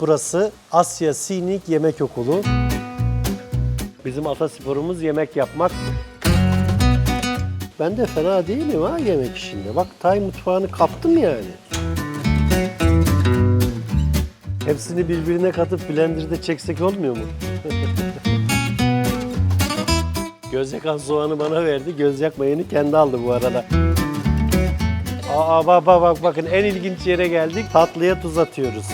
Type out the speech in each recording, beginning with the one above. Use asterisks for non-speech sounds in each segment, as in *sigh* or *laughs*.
Burası Asya Sinik Yemek Okulu. Bizim atasporumuz yemek yapmak. Ben de fena değilim ha yemek işinde. Bak Tay mutfağını kaptım yani. Hepsini birbirine katıp blenderda çeksek olmuyor mu? *laughs* Göz yakan soğanı bana verdi. Göz yakmayanı kendi aldı bu arada. Aa bak bak bak bakın en ilginç yere geldik. Tatlıya tuz atıyoruz.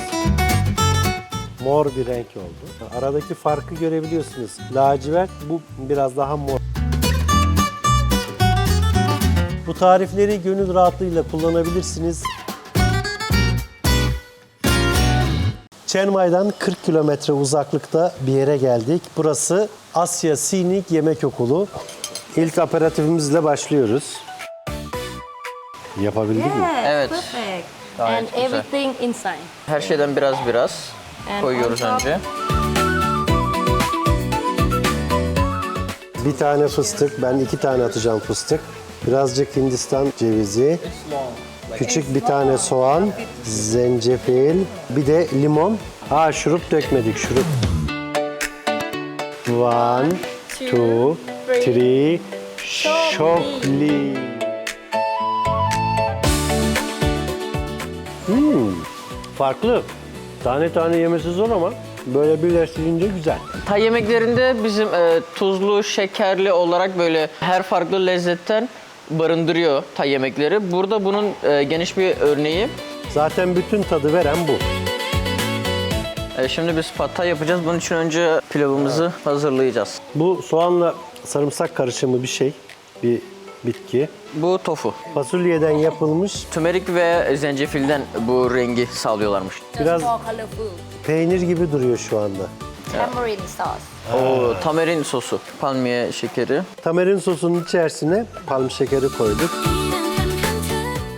Mor bir renk oldu. Aradaki farkı görebiliyorsunuz. Lacivert bu biraz daha mor. Bu tarifleri gönül rahatlığıyla kullanabilirsiniz. Chiang Mai'dan 40 kilometre uzaklıkta bir yere geldik. Burası Asya Sinik Yemek Okulu. İlk aperatifimizle başlıyoruz. Yapabildik mi? Evet. perfect. Gayet and güzel. everything inside. Her şeyden biraz biraz And koyuyoruz on top- önce. Bir tane fıstık, ben iki tane atacağım fıstık. Birazcık Hindistan cevizi, küçük bir tane soğan, zencefil, bir de limon. Aa şurup dökmedik, şurup. One, two, three, şokli. Hmm, farklı. Tane tane yemesi zor ama böyle birleştirince güzel. Tay yemeklerinde bizim e, tuzlu, şekerli olarak böyle her farklı lezzetten barındırıyor tay yemekleri. Burada bunun e, geniş bir örneği. Zaten bütün tadı veren bu. E, şimdi biz pad thai yapacağız. Bunun için önce pilavımızı hazırlayacağız. Bu soğanla sarımsak karışımı bir şey, bir bitki. Bu tofu. Fasulyeden yapılmış, Tümerik ve zencefilden bu rengi sağlıyorlarmış. biraz More colorful. peynir gibi duruyor şu anda. Tamarind sauce. O tamerin sosu, palmiye şekeri, Tamerin sosunun içerisine palm şekeri koyduk.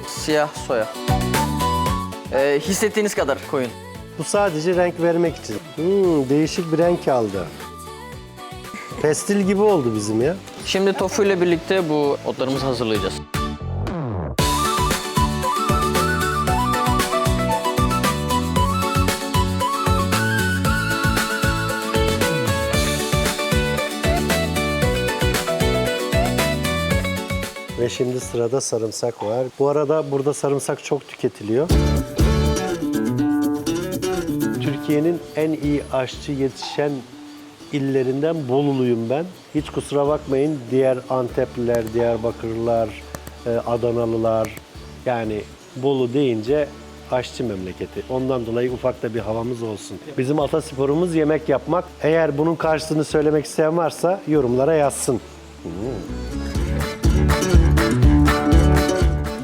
siyah soya. E, hissettiğiniz kadar koyun. Bu sadece renk vermek için. Hmm, değişik bir renk aldı. Pestil gibi oldu bizim ya. Şimdi tofu ile birlikte bu otlarımızı hazırlayacağız. Ve şimdi sırada sarımsak var. Bu arada burada sarımsak çok tüketiliyor. Türkiye'nin en iyi aşçı yetişen illerinden Boluluyum ben. Hiç kusura bakmayın diğer Antepliler, Diyarbakırlılar, e, Adanalılar yani Bolu deyince aşçı memleketi. Ondan dolayı ufak da bir havamız olsun. Bizim atasporumuz yemek yapmak. Eğer bunun karşısını söylemek isteyen varsa yorumlara yazsın.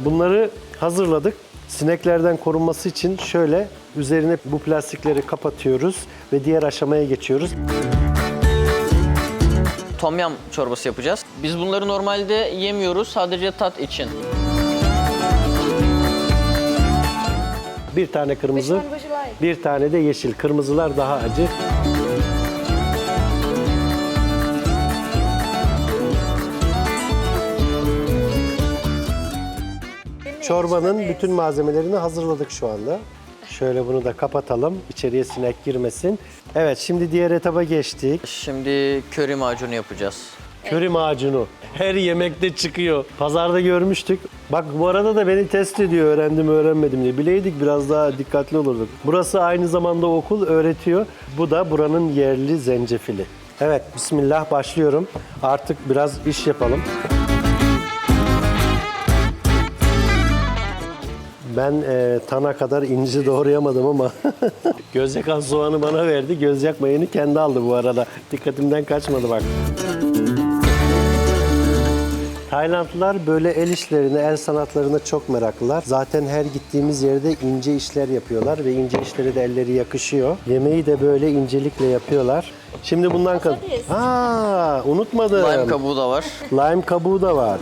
Bunları hazırladık. Sineklerden korunması için şöyle üzerine bu plastikleri kapatıyoruz ve diğer aşamaya geçiyoruz. Tom yam çorbası yapacağız. Biz bunları normalde yemiyoruz sadece tat için. Bir tane kırmızı, bir tane de yeşil. Kırmızılar daha acı. Çorbanın bütün malzemelerini hazırladık şu anda. Şöyle bunu da kapatalım. İçeriye sinek girmesin. Evet şimdi diğer etaba geçtik. Şimdi köri macunu yapacağız. Köri macunu. Her yemekte çıkıyor. Pazarda görmüştük. Bak bu arada da beni test ediyor öğrendim öğrenmedim diye. Bileydik biraz daha dikkatli olurduk. Burası aynı zamanda okul öğretiyor. Bu da buranın yerli zencefili. Evet bismillah başlıyorum. Artık biraz iş yapalım. Ben e, tana kadar inci doğrayamadım ama *laughs* göz yakan soğanı bana verdi. Göz yakmayanı kendi aldı bu arada. Dikkatimden kaçmadı bak. Taylandlılar böyle el işlerine, el sanatlarına çok meraklılar. Zaten her gittiğimiz yerde ince işler yapıyorlar ve ince işleri de elleri yakışıyor. Yemeği de böyle incelikle yapıyorlar. Şimdi bundan kal. Ha, unutmadım. Lime kabuğu da var. Lime kabuğu da var.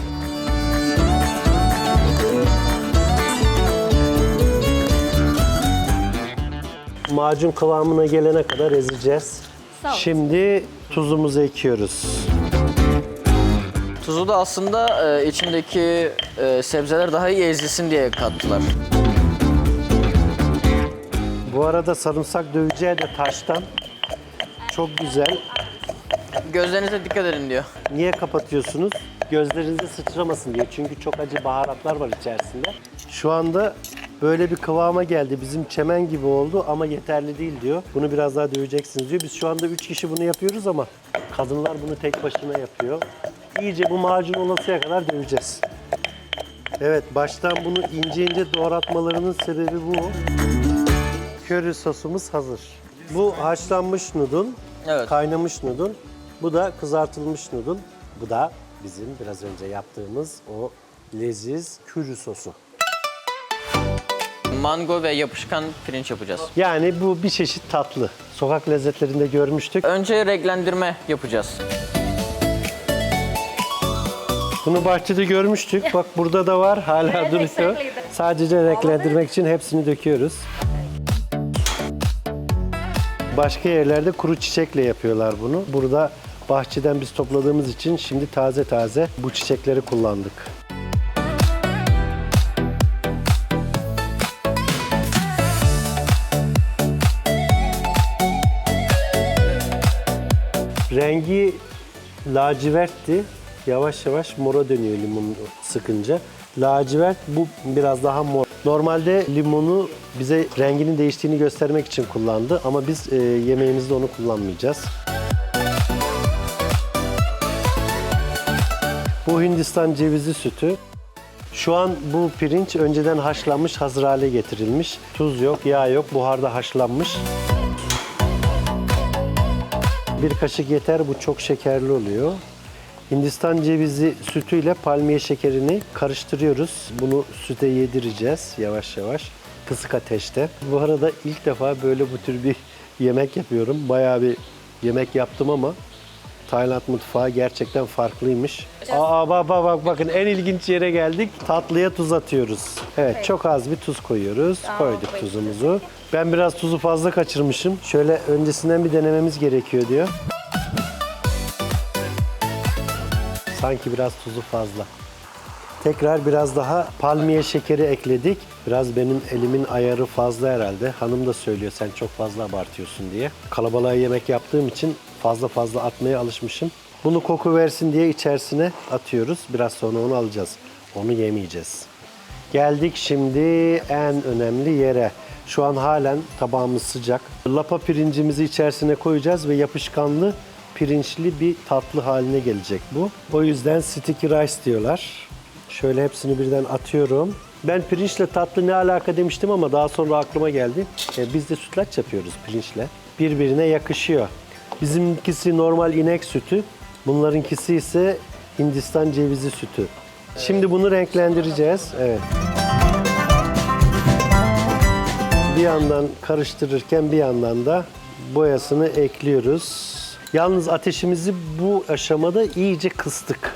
Macun kıvamına gelene kadar ezeceğiz. Şimdi tuzumuzu ekiyoruz. Tuzu da aslında e, içindeki e, sebzeler daha iyi ezilsin diye kattılar. Bu Bu arada sarımsak döveceği de taştan. Çok güzel. Gözlerinize dikkat edin diyor. Niye kapatıyorsunuz? Gözlerinize sıçramasın diye. Çünkü çok acı baharatlar var içerisinde. Şu anda böyle bir kıvama geldi. Bizim çemen gibi oldu ama yeterli değil diyor. Bunu biraz daha döveceksiniz diyor. Biz şu anda 3 kişi bunu yapıyoruz ama kadınlar bunu tek başına yapıyor. İyice bu macun olasıya kadar döveceğiz. Evet, baştan bunu ince ince doğratmalarının sebebi bu. Köri sosumuz hazır. Bu haşlanmış nudun, Evet. kaynamış nudun. Bu da kızartılmış nudun. Bu da bizim biraz önce yaptığımız o leziz köri sosu. Mango ve yapışkan pirinç yapacağız. Yani bu bir çeşit tatlı. Sokak lezzetlerinde görmüştük. Önce renklendirme yapacağız. Bunu bahçede görmüştük. Bak burada da var. Hala Evet, duruyor. Sadece renklendirmek için hepsini döküyoruz. Başka yerlerde kuru çiçekle yapıyorlar bunu. Burada bahçeden biz topladığımız için şimdi taze taze bu çiçekleri kullandık. Rengi lacivertti. Yavaş yavaş mora dönüyor limon sıkınca. Lacivert bu biraz daha mor. Normalde limonu bize renginin değiştiğini göstermek için kullandı ama biz e, yemeğimizde onu kullanmayacağız. Bu Hindistan cevizi sütü. Şu an bu pirinç önceden haşlanmış, hazır hale getirilmiş. Tuz yok, yağ yok, buharda haşlanmış. Bir kaşık yeter, bu çok şekerli oluyor. Hindistan cevizi sütüyle palmiye şekerini karıştırıyoruz. Bunu süte yedireceğiz yavaş yavaş. Kısık ateşte. Bu arada ilk defa böyle bu tür bir yemek yapıyorum. Bayağı bir yemek yaptım ama Tayland mutfağı gerçekten farklıymış. Aa bak bak bak bakın en ilginç yere geldik. Tatlıya tuz atıyoruz. Evet çok az bir tuz koyuyoruz. Koyduk tuzumuzu. Ben biraz tuzu fazla kaçırmışım. Şöyle öncesinden bir denememiz gerekiyor diyor. Sanki biraz tuzu fazla. Tekrar biraz daha palmiye şekeri ekledik. Biraz benim elimin ayarı fazla herhalde. Hanım da söylüyor sen çok fazla abartıyorsun diye. Kalabalığa yemek yaptığım için fazla fazla atmaya alışmışım. Bunu koku versin diye içerisine atıyoruz. Biraz sonra onu alacağız. Onu yemeyeceğiz. Geldik şimdi en önemli yere. Şu an halen tabağımız sıcak. Lapa pirincimizi içerisine koyacağız ve yapışkanlı pirinçli bir tatlı haline gelecek bu. O yüzden sticky rice diyorlar. Şöyle hepsini birden atıyorum. Ben pirinçle tatlı ne alaka demiştim ama daha sonra aklıma geldi. E, biz de sütlaç yapıyoruz pirinçle. Birbirine yakışıyor. Bizimkisi normal inek sütü. Bunlarınkisi ise Hindistan cevizi sütü. Şimdi bunu renklendireceğiz. Evet. Bir yandan karıştırırken bir yandan da boyasını ekliyoruz. Yalnız ateşimizi bu aşamada iyice kıstık.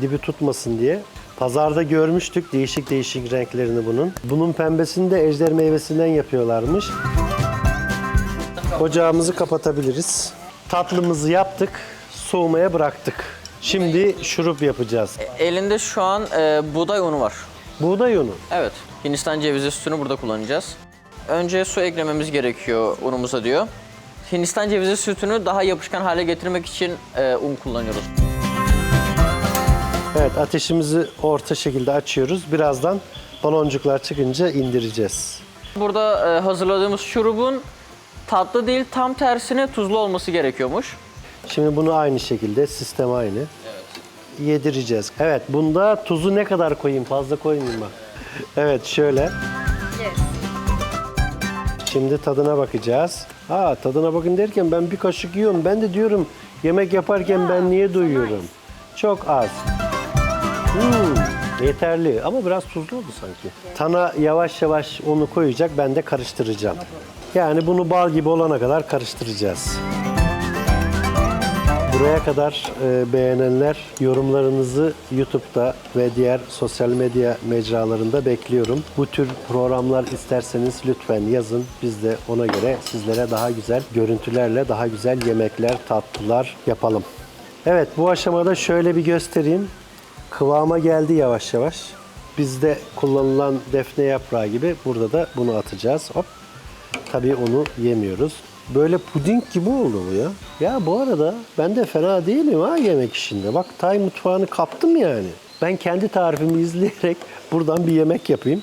Dibi tutmasın diye. Pazarda görmüştük değişik değişik renklerini bunun. Bunun pembesini de ejder meyvesinden yapıyorlarmış. Ocağımızı kapatabiliriz. Tatlımızı yaptık, soğumaya bıraktık. Şimdi şurup yapacağız. Elinde şu an e, buğday unu var. Buğday unu. Evet. Hindistan cevizi sütünü burada kullanacağız. Önce su eklememiz gerekiyor unumuza diyor. Hindistan cevizi sütünü daha yapışkan hale getirmek için e, un kullanıyoruz. Evet ateşimizi orta şekilde açıyoruz. Birazdan baloncuklar çıkınca indireceğiz. Burada e, hazırladığımız şurubun tatlı değil tam tersine tuzlu olması gerekiyormuş. Şimdi bunu aynı şekilde sistem aynı. Yedireceğiz. Evet bunda tuzu ne kadar koyayım? Fazla koymayayım mı? Evet şöyle. Şimdi tadına bakacağız. Ha tadına bakın derken ben bir kaşık yiyorum. Ben de diyorum yemek yaparken ben niye duyuyorum? Çok az. Hmm, yeterli ama biraz tuzlu oldu sanki. Tana yavaş yavaş onu koyacak ben de karıştıracağım. Yani bunu bal gibi olana kadar karıştıracağız. Buraya kadar e, beğenenler yorumlarınızı YouTube'da ve diğer sosyal medya mecralarında bekliyorum. Bu tür programlar isterseniz lütfen yazın. Biz de ona göre sizlere daha güzel görüntülerle daha güzel yemekler, tatlılar yapalım. Evet bu aşamada şöyle bir göstereyim. Kıvama geldi yavaş yavaş. Bizde kullanılan defne yaprağı gibi burada da bunu atacağız. Hop. tabii onu yemiyoruz. Böyle puding gibi oldu bu ya. Ya bu arada ben de fena değilim ha yemek işinde. Bak Tay mutfağını kaptım yani. Ben kendi tarifimi izleyerek buradan bir yemek yapayım.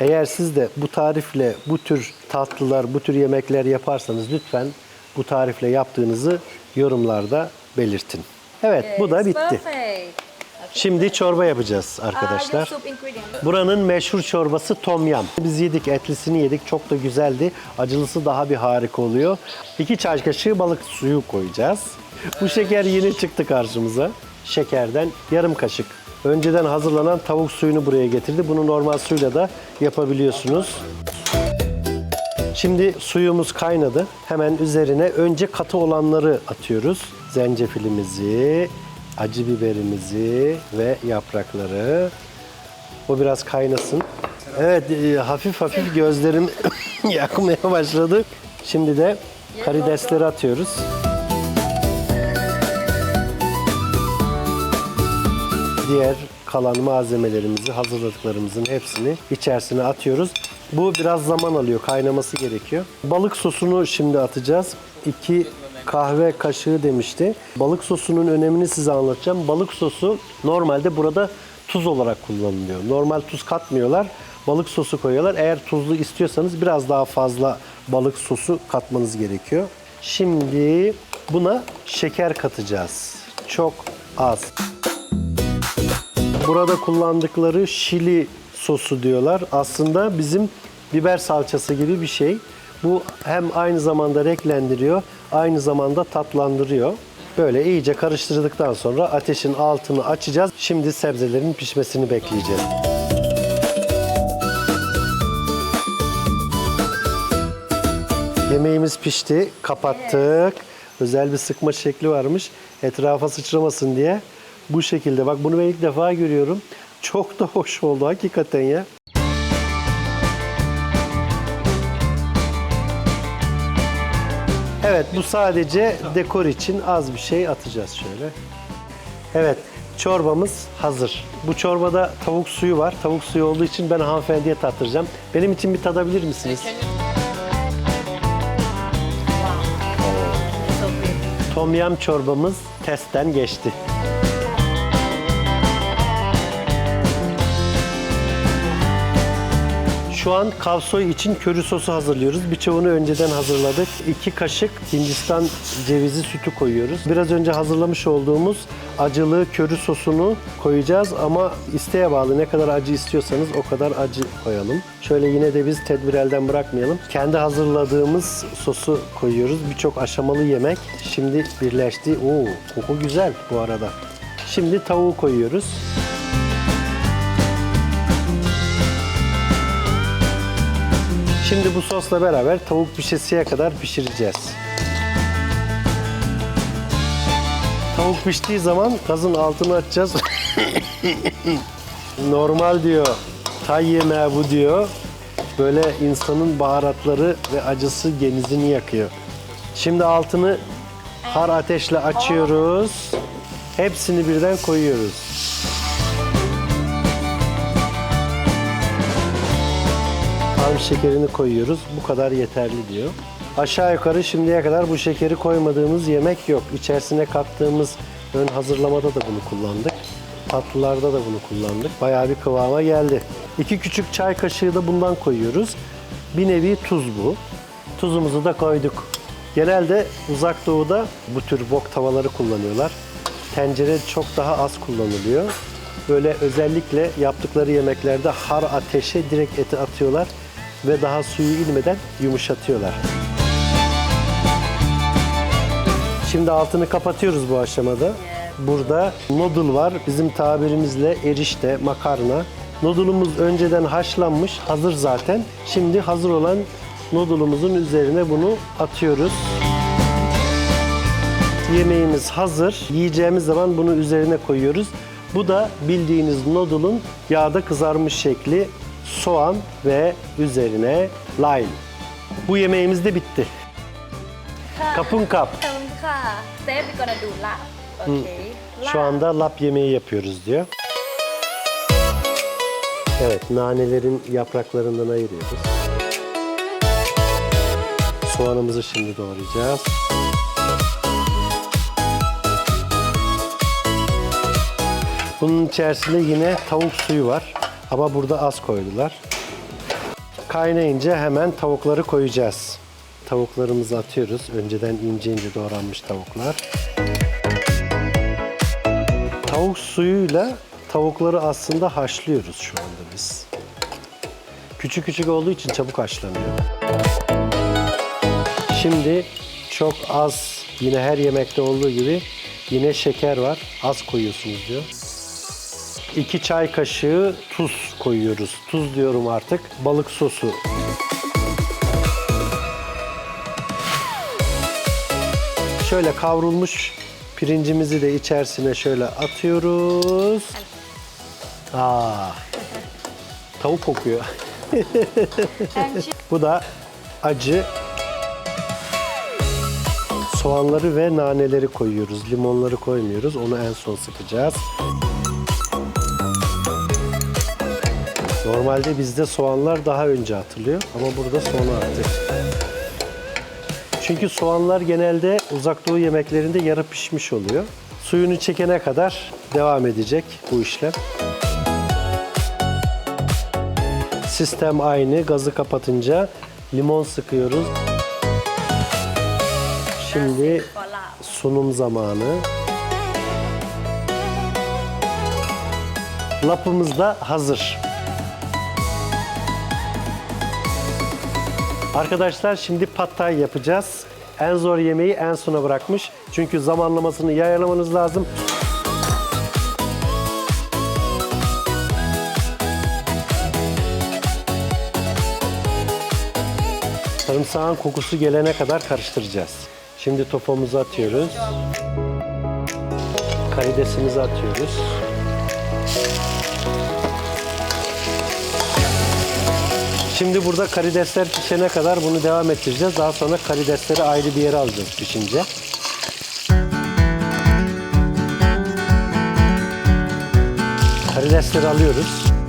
Eğer siz de bu tarifle bu tür tatlılar, bu tür yemekler yaparsanız lütfen bu tarifle yaptığınızı yorumlarda belirtin. Evet, bu da bitti. Perfect. Şimdi çorba yapacağız arkadaşlar. Buranın meşhur çorbası tom yam. Biz yedik, etlisini yedik. Çok da güzeldi. Acılısı daha bir harika oluyor. İki çay kaşığı balık suyu koyacağız. Bu şeker yeni çıktı karşımıza. Şekerden yarım kaşık. Önceden hazırlanan tavuk suyunu buraya getirdi. Bunu normal suyla da yapabiliyorsunuz. Şimdi suyumuz kaynadı. Hemen üzerine önce katı olanları atıyoruz. Zencefilimizi, acı biberimizi ve yaprakları. O biraz kaynasın. Evet, e, hafif hafif gözlerim *coughs* yakmaya başladı. Şimdi de karidesleri atıyoruz. Diğer kalan malzemelerimizi, hazırladıklarımızın hepsini içerisine atıyoruz. Bu biraz zaman alıyor, kaynaması gerekiyor. Balık sosunu şimdi atacağız. 2 kahve kaşığı demişti. Balık sosunun önemini size anlatacağım. Balık sosu normalde burada tuz olarak kullanılıyor. Normal tuz katmıyorlar. Balık sosu koyuyorlar. Eğer tuzlu istiyorsanız biraz daha fazla balık sosu katmanız gerekiyor. Şimdi buna şeker katacağız. Çok az. Burada kullandıkları şili sosu diyorlar. Aslında bizim biber salçası gibi bir şey. Bu hem aynı zamanda renklendiriyor, aynı zamanda tatlandırıyor. Böyle iyice karıştırdıktan sonra ateşin altını açacağız. Şimdi sebzelerin pişmesini bekleyeceğiz. Yemeğimiz pişti, kapattık. Özel bir sıkma şekli varmış. Etrafa sıçramasın diye. Bu şekilde. Bak bunu ben ilk defa görüyorum. Çok da hoş oldu hakikaten ya. Evet bu sadece dekor için az bir şey atacağız şöyle. Evet çorbamız hazır. Bu çorbada tavuk suyu var. Tavuk suyu olduğu için ben hanımefendiye tattıracağım. Benim için bir tadabilir misiniz? Tom yam çorbamız testten geçti. Şu an kavsoy için köri sosu hazırlıyoruz. Birçoğunu önceden hazırladık. 2 kaşık Hindistan cevizi sütü koyuyoruz. Biraz önce hazırlamış olduğumuz acılı köri sosunu koyacağız ama isteğe bağlı. Ne kadar acı istiyorsanız o kadar acı koyalım. Şöyle yine de biz tedbir elden bırakmayalım. Kendi hazırladığımız sosu koyuyoruz. Birçok aşamalı yemek şimdi birleşti. Oo, koku güzel bu arada. Şimdi tavuğu koyuyoruz. Şimdi bu sosla beraber tavuk pişesiye kadar pişireceğiz. Tavuk piştiği zaman gazın altını açacağız. *laughs* Normal diyor. Tay yemeği bu diyor. Böyle insanın baharatları ve acısı genizini yakıyor. Şimdi altını har ateşle açıyoruz. Hepsini birden koyuyoruz. Şekerini koyuyoruz. Bu kadar yeterli diyor. Aşağı yukarı şimdiye kadar bu şekeri koymadığımız yemek yok. İçerisine kattığımız ön hazırlamada da bunu kullandık. Tatlılarda da bunu kullandık. Bayağı bir kıvama geldi. İki küçük çay kaşığı da bundan koyuyoruz. Bir nevi tuz bu. Tuzumuzu da koyduk. Genelde uzak doğuda bu tür wok tavaları kullanıyorlar. Tencere çok daha az kullanılıyor. Böyle özellikle yaptıkları yemeklerde har ateşe direkt eti atıyorlar ve daha suyu inmeden yumuşatıyorlar. Şimdi altını kapatıyoruz bu aşamada. Burada noodle var. Bizim tabirimizle erişte, makarna. Noodle'umuz önceden haşlanmış, hazır zaten. Şimdi hazır olan noodle'umuzun üzerine bunu atıyoruz. Yemeğimiz hazır. Yiyeceğimiz zaman bunu üzerine koyuyoruz. Bu da bildiğiniz noodle'un yağda kızarmış şekli Soğan ve üzerine lime. Bu yemeğimiz de bitti. Kapun kap. ขอบคุณค่ะ Step we're gonna do lap. Okay. Şu Lap. anda lap yemeği yapıyoruz diyor. Evet, nanelerin yapraklarından ayırıyoruz. Soğanımızı şimdi doğrayacağız. Bunun içerisinde yine tavuk suyu var. Ama burada az koydular. Kaynayınca hemen tavukları koyacağız. Tavuklarımızı atıyoruz. Önceden ince ince doğranmış tavuklar. Tavuk suyuyla tavukları aslında haşlıyoruz şu anda biz. Küçük küçük olduğu için çabuk haşlanıyor. Şimdi çok az yine her yemekte olduğu gibi yine şeker var. Az koyuyorsunuz diyor. 2 çay kaşığı tuz koyuyoruz. Tuz diyorum artık. Balık sosu. Şöyle kavrulmuş pirincimizi de içerisine şöyle atıyoruz. Aa, tavuk kokuyor. *laughs* Bu da acı soğanları ve naneleri koyuyoruz. Limonları koymuyoruz. Onu en son sıkacağız. Normalde bizde soğanlar daha önce atılıyor ama burada sonra attık. Çünkü soğanlar genelde uzak doğu yemeklerinde yarı pişmiş oluyor. Suyunu çekene kadar devam edecek bu işlem. Sistem aynı. Gazı kapatınca limon sıkıyoruz. Şimdi sunum zamanı. Lapımız da hazır. Arkadaşlar şimdi pad yapacağız. En zor yemeği en sona bırakmış. Çünkü zamanlamasını iyi ayarlamanız lazım. Sarımsağın kokusu gelene kadar karıştıracağız. Şimdi topomuzu atıyoruz. Karidesimizi atıyoruz. Şimdi burada karidesler pişene kadar bunu devam ettireceğiz. Daha sonra karidesleri ayrı bir yere alacağız pişince. Karidesleri alıyoruz.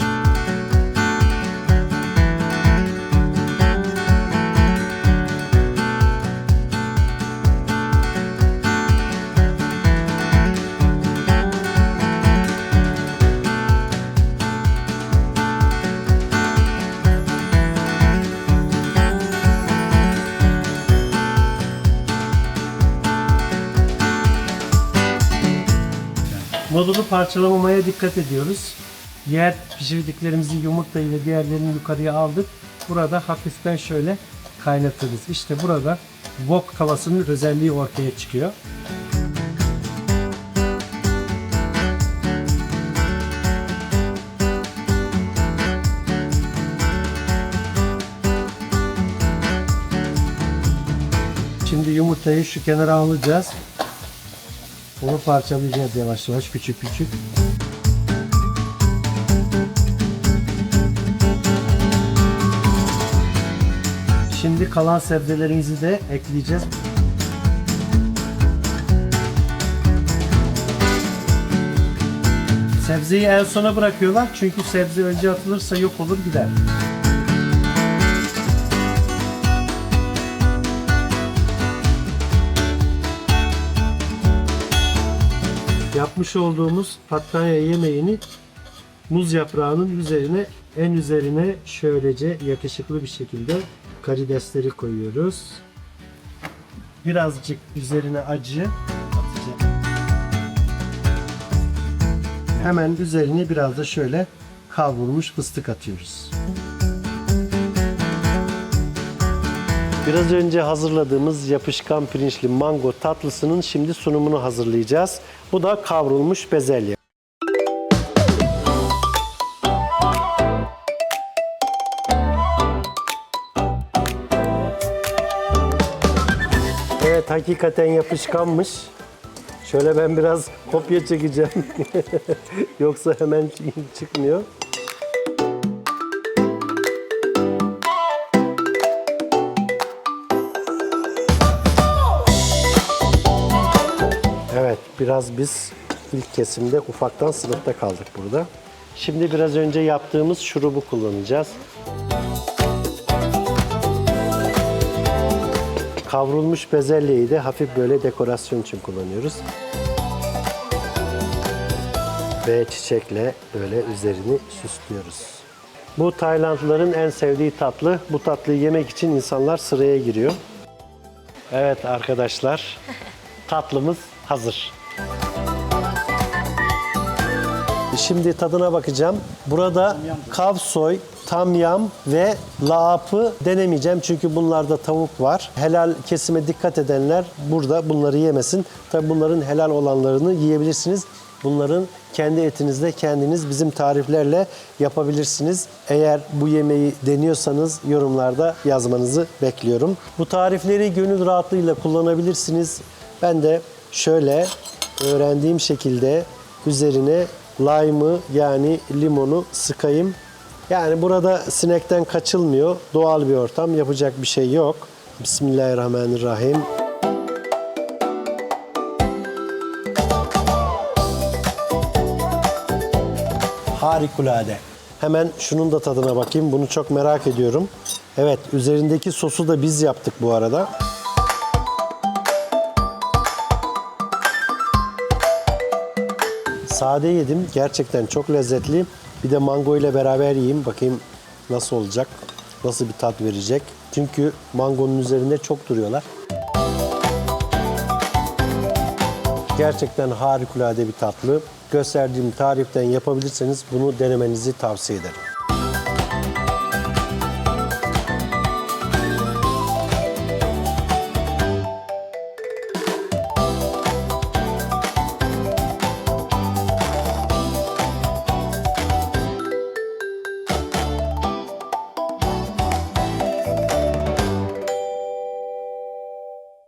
Nodulu parçalamamaya dikkat ediyoruz. Diğer pişirdiklerimizi yumurtayı ve diğerlerini yukarıya aldık. Burada hafiften şöyle kaynatırız. İşte burada wok tavasının özelliği ortaya çıkıyor. Şimdi yumurtayı şu kenara alacağız. Onu parçalayacağız yavaş yavaş küçük küçük. Şimdi kalan sebzelerimizi de ekleyeceğiz. Sebzeyi en sona bırakıyorlar çünkü sebze önce atılırsa yok olur gider. Yapmış olduğumuz pattaya yemeğini muz yaprağının üzerine en üzerine şöylece yakışıklı bir şekilde karidesleri koyuyoruz. Birazcık üzerine acı atacağım. Hemen üzerine biraz da şöyle kavrulmuş fıstık atıyoruz. Biraz önce hazırladığımız yapışkan pirinçli mango tatlısının şimdi sunumunu hazırlayacağız. Bu da kavrulmuş bezelye. Evet hakikaten yapışkanmış. Şöyle ben biraz kopya çekeceğim. *laughs* Yoksa hemen çıkmıyor. Biraz biz ilk kesimde ufaktan sınıfta kaldık burada. Şimdi biraz önce yaptığımız şurubu kullanacağız. Kavrulmuş bezelyeyi de hafif böyle dekorasyon için kullanıyoruz. Ve çiçekle böyle üzerini süslüyoruz. Bu Taylandlıların en sevdiği tatlı. Bu tatlıyı yemek için insanlar sıraya giriyor. Evet arkadaşlar, *laughs* tatlımız hazır. Şimdi tadına bakacağım. Burada kavsoy, tamyam ve laapı denemeyeceğim çünkü bunlarda tavuk var. Helal kesime dikkat edenler burada bunları yemesin. Tabii bunların helal olanlarını yiyebilirsiniz. Bunların kendi etinizde kendiniz bizim tariflerle yapabilirsiniz. Eğer bu yemeği deniyorsanız yorumlarda yazmanızı bekliyorum. Bu tarifleri gönül rahatlığıyla kullanabilirsiniz. Ben de şöyle öğrendiğim şekilde üzerine lime'ı yani limonu sıkayım. Yani burada sinekten kaçılmıyor. Doğal bir ortam. Yapacak bir şey yok. Bismillahirrahmanirrahim. Harikulade. Hemen şunun da tadına bakayım. Bunu çok merak ediyorum. Evet, üzerindeki sosu da biz yaptık bu arada. Sade yedim. Gerçekten çok lezzetli. Bir de mango ile beraber yiyeyim. Bakayım nasıl olacak. Nasıl bir tat verecek. Çünkü mangonun üzerinde çok duruyorlar. Gerçekten harikulade bir tatlı. Gösterdiğim tariften yapabilirseniz bunu denemenizi tavsiye ederim.